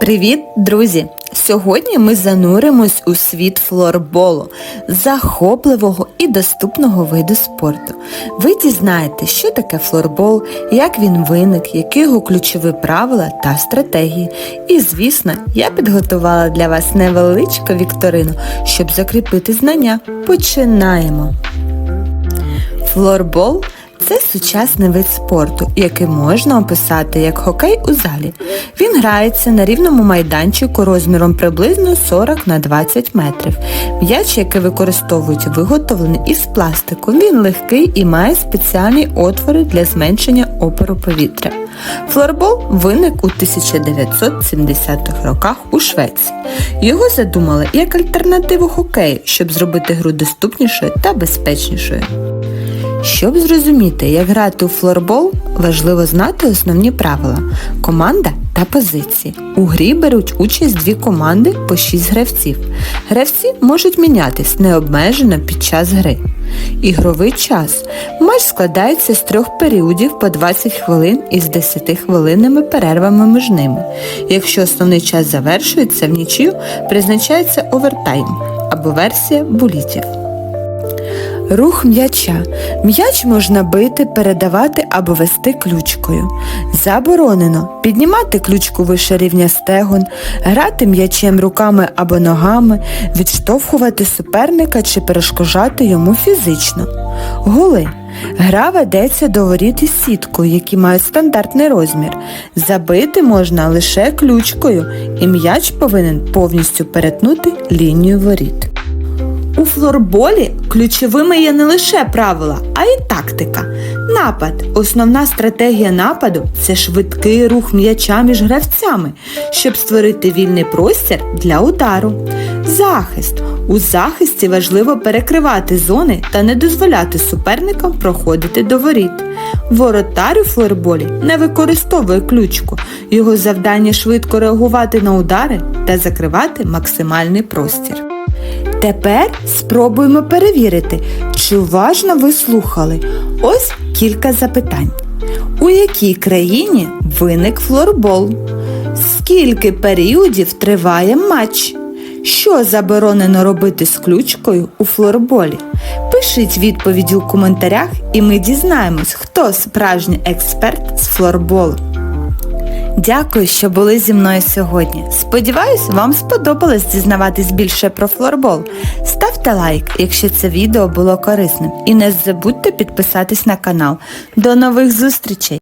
Привіт, друзі! Сьогодні ми зануримось у світ флорболу, захопливого і доступного виду спорту. Ви дізнаєте, що таке флорбол, як він виник, які його ключові правила та стратегії. І, звісно, я підготувала для вас невеличку вікторину, щоб закріпити знання. Починаємо! Флорбол це сучасний вид спорту, який можна описати як хокей у залі. Він грається на рівному майданчику розміром приблизно 40 на 20 метрів. М'яч, який використовують, виготовлений із пластику. Він легкий і має спеціальні отвори для зменшення опору повітря. Флорбол виник у 1970-х роках у Швеції. Його задумали як альтернативу хокею, щоб зробити гру доступнішою та безпечнішою. Щоб зрозуміти, як грати у флорбол, важливо знати основні правила команда та позиції. У грі беруть участь дві команди по 6 гравців. Гравці можуть мінятись необмежено під час гри. Ігровий час. Матч складається з трьох періодів по 20 хвилин із 10 хвилинними перервами між ними. Якщо основний час завершується в нічию, призначається овертайм або версія булітів. Рух м'яча. М'яч можна бити, передавати або вести ключкою. Заборонено піднімати ключку вище рівня стегон, грати м'ячем руками або ногами, відштовхувати суперника чи перешкоджати йому фізично. Голи. Гра ведеться до воріт із сіткою, які мають стандартний розмір. Забити можна лише ключкою, і м'яч повинен повністю перетнути лінію воріт. У флорболі ключовими є не лише правила, а й тактика. Напад. Основна стратегія нападу це швидкий рух м'яча між гравцями, щоб створити вільний простір для удару. Захист. У захисті важливо перекривати зони та не дозволяти суперникам проходити до воріт. Воротар у флорболі не використовує ключку. Його завдання швидко реагувати на удари та закривати максимальний простір. Тепер спробуємо перевірити, чи уважно ви слухали. Ось кілька запитань. У якій країні виник флорбол? Скільки періодів триває матч? Що заборонено робити з ключкою у флорболі? Пишіть відповіді у коментарях і ми дізнаємось, хто справжній експерт з флорболу. Дякую, що були зі мною сьогодні. Сподіваюсь, вам сподобалось дізнаватись більше про флорбол. Ставте лайк, якщо це відео було корисним. І не забудьте підписатись на канал. До нових зустрічей!